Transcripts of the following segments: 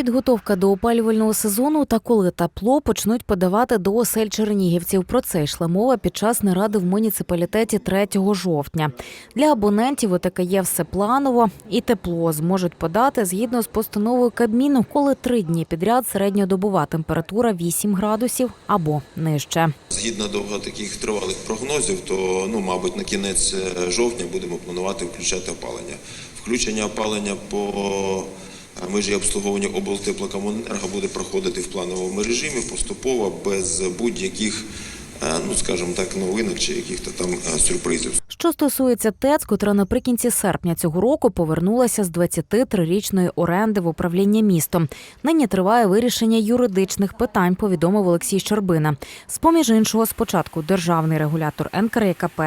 Підготовка до опалювального сезону та коли тепло почнуть подавати до осель чернігівців. Про це йшла мова під час наради в муніципалітеті 3 жовтня. Для абонентів ОТК все планово і тепло зможуть подати згідно з постановою Кабміну, коли три дні підряд середньодобова температура 8 градусів або нижче. Згідно до таких тривалих прогнозів, то ну, мабуть, на кінець е, жовтня будемо планувати включати опалення. Включення опалення по межі обслуговування облтеплокомуненерго буде проходити в плановому режимі поступово без будь-яких, е, ну скажімо так, новинок чи яких-то там е, сюрпризів. Що стосується ТЕЦ, котра наприкінці серпня цього року повернулася з 23-річної оренди в управління містом. Нині триває вирішення юридичних питань, повідомив Олексій Щербина. З поміж іншого, спочатку державний регулятор НКРЕКП,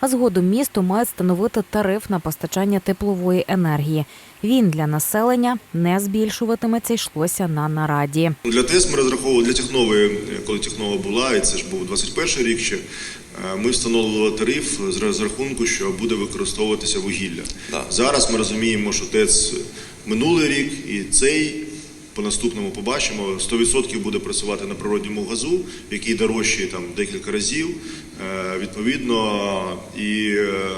а згодом місто має встановити тариф на постачання теплової енергії. Він для населення не збільшуватиметься, йшлося на нараді. Для ТЕС ми розраховували для Технової, коли Технова була, і це ж був 21 рік ще. е, Ми встановлювали тариф з розрахунку, що буде використовуватися вугілля. Да. Зараз ми розуміємо, що ТЕЦ минулий рік і цей. По наступному побачимо 100% буде працювати на природньому газу, який дорожчий там декілька разів. Е, Відповідно, і е,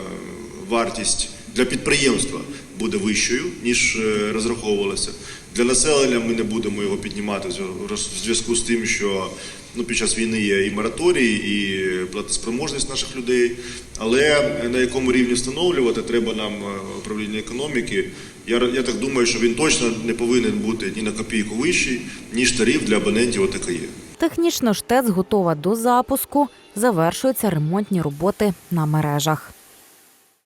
вартість для підприємства буде вищою ніж е, розраховувалося. Для населення ми не будемо його піднімати в зв'язку з тим, що ну, під час війни є і мораторій, і платоспроможність наших людей. Але на якому рівні встановлювати треба нам е, управління економіки. Я, я так думаю, що він точно не повинен бути ні на копійку вищий, ніж тариф для абонентів ОТК є. Технічно ж ТЕЦ готова до запуску. Завершуються ремонтні роботи на мережах.